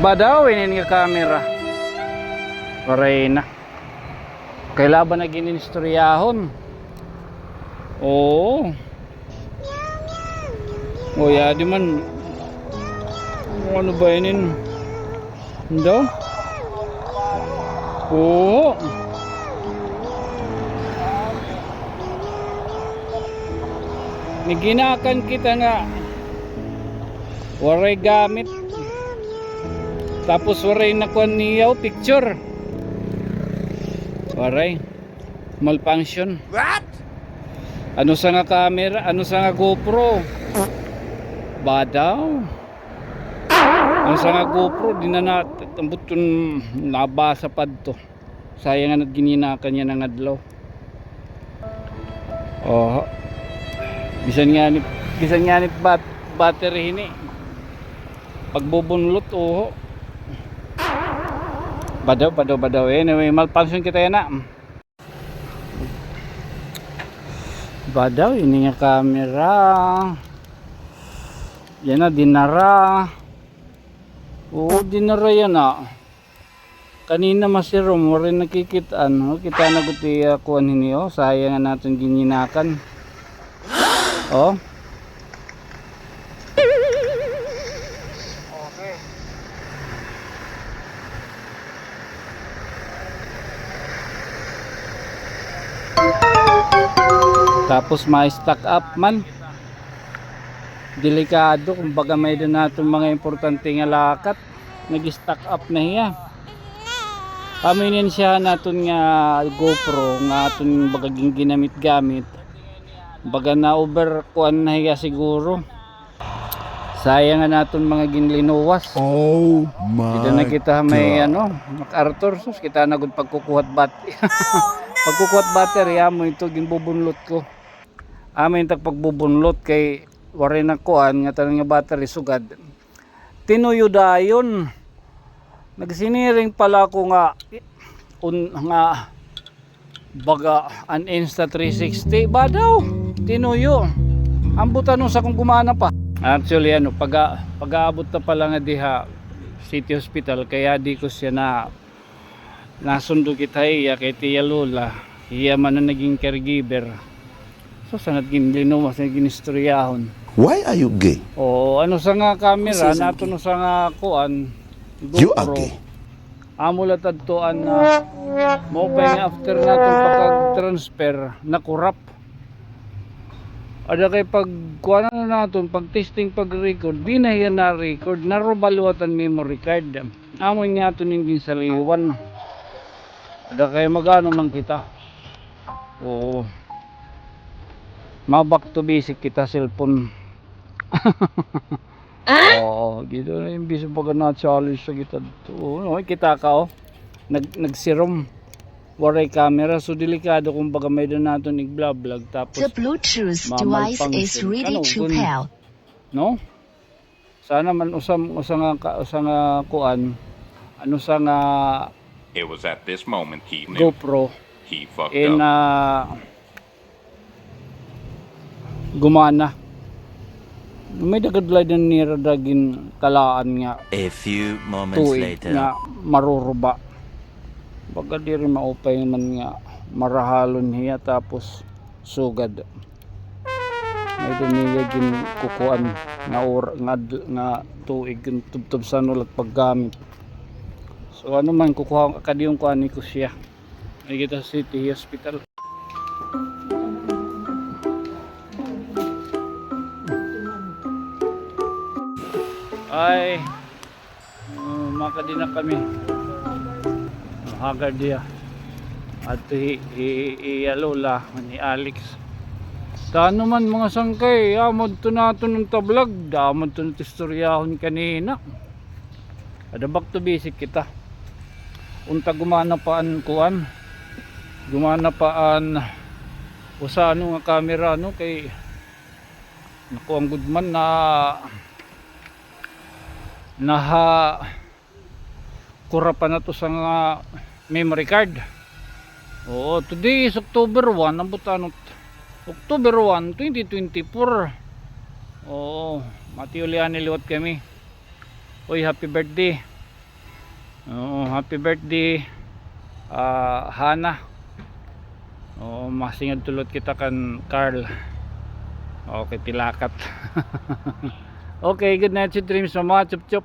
Badaw, inin nga camera. Paray na. Kailaban na ginistoryahon. Oo. O ya, man. Ano ba inin? Hindi? Oo. Niginakan kita nga. Waray gamit. Tapos waray nakuha niyaw picture. Waray. Malfunction. What? Ano sa nga camera? Ano sa nga GoPro? Badaw. Ano sa nga GoPro? Di na natambot yung nabasa pa to. Sayang nga gininakan niya ng adlaw. Oh. Bisan nga ni bisan nga ni bat battery hini. Pagbubunlot oh. Badaw, badaw, badaw. Anyway, malfunction kita yan na. Badaw, ini nga camera. Yan na, dinara. Oo, dinara yan ah. Kanina masirom, mo rin nakikitaan. Oh, kita na nini oh. Sayang nga natin gininakan. Oh. Tapos may stock up man. Delikado kumbaga may doon natin mga importante nga lakat. Nag-stock up na hiya. Kaminin siya natin nga GoPro nga aton bagaging ginamit-gamit. Baga na over kuan na hiya siguro. Sayang nga natin mga ginlinuwas. Oh my Dito na kita may ano, MacArthur sus kita na gud pagkukuhat bat. pagkukuhat battery amo ito ginbubunlot ko. Amin tag pagbubunlot kay wari na kuan nga tanong nga battery sugad. Tinuyo dayon. Nagsiniring pala ko nga un, nga baga an Insta 360 ba daw tinuyo. Ambutan sa kung gumana pa. Actually ano pag pag-aabot na pala nga diha city hospital kaya di ko siya na nasundo kita iya kay Tia Lola. Iya man ang naging caregiver so sanat ginlinuwas na ginistoryahon Why are you gay? o ano sa nga camera sa- nato no sa nga kuan You are gay. amo latadtoan na mo pa nga after nato pag-transfer nakurap. Ada kay pag kuha na naton pag testing pag record di na yan na record narubaluatan memory card. Amo nga to ning saliwan ada kay magano man kita. Oo ma back to basic kita cellphone Oo, gito na yung biso pag na-challenge sa kita dito. Oo, no, kita ka oh. Nag nagsirom. Waray camera so delikado kung baga may doon natin i-vlog tapos The Bluetooth device is function. ready Ano, to pair. no? Sana man usam usa nga usa nga kuan ano sa nga It was at this moment he knew GoPro he fucked in up. uh, gumana. May dagadlay na nira dagin kalaan nga A few moments tuig later. nga maruruba. Baga di rin maupay man nga marahalon hiya tapos sugad. May niya gin kukuan nga or nga, nga tuig tubtob sa nulat paggamit. So ano man kukuha kadiyong kuan ni ko siya. Sa city hospital ay uh, makadi na kami haggard dia at hi, hi, hi, lola ni Alex Tano man mga sangkay, amod to nato ng tablag, damod to ng istoryahon kanina. Ada back to basic kita. Unta gumana paan kuan. Gumana paan usa ano nga camera no kay naku ang goodman na naha kura pa na to sa nga memory card. Oo, today is October 1, ang butanot. October 1, 2024. Oo, Mati Ulian niliwat kami. Uy, happy birthday. Oo, happy birthday ah Hana. Oo, masingad tulot kita kan Carl. Okay, tilakat. okay, good night, sweet dreams, mama. Chup chup.